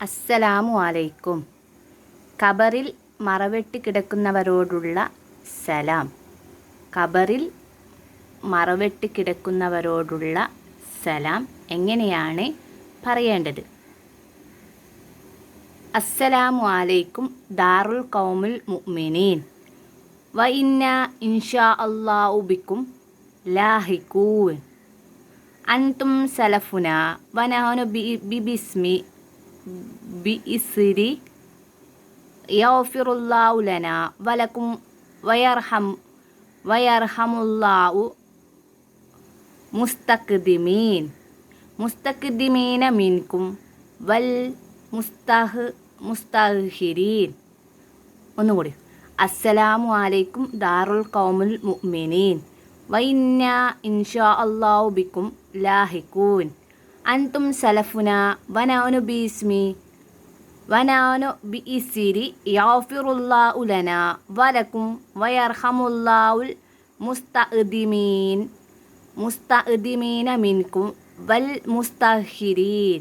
അസ്സലാമു അലൈക്കും. ഖബറിൽ മറവെട്ടി കിടക്കുന്നവരോടുള്ള സലാം. ഖബറിൽ മറവെട്ടി കിടക്കുന്നവരോടുള്ള സലാം എങ്ങനെയാണ് പറയേണ്ടത്? അസ്സലാമു അലൈക്കും ദാറുൽ കൗമുൽ മുഅ്മിനീൻ. വ ഇന്ന ഇൻഷാ അല്ലാഹു ബിക്കും ലാഹിക്കൂൻ അൻതും സലഫുന വനഹനു ബി ബിസ്മി ബിഇസ്രി യഗ്ഫിറുല്ലാഹു ലനാ വലക്കും വയർഹം വയർഹമുല്ലാവു മുസ്തഖ്ദിമീൻ മുസ്തഖ്ദിമീന മിൻകും വൽ മുസ്തഹ് മുസ്തഹിരീൻ ഒന്നുകൂടി. അസ്സലാമു അലൈക്കും ദാറുൽ കൗമുൽ മുഅ്മിനീൻ. വൈന്ന ഇൻഷാ അല്ലാഹു ബിക്കും ലാഹിക്കൂൻ അൻതും സലഫുന വനാനു ബീസ്മി വനാനു ബിഇസിരി യഗ്ഫിറുല്ലാഹു ലനാ വലക്കും വയർഹമുല്ലാഹുൽ മുസ്തഖ്ദിമീൻ മുസ്തഖ്ദിമീന മിൻകും വൽ മുസ്തഹിരീൻ.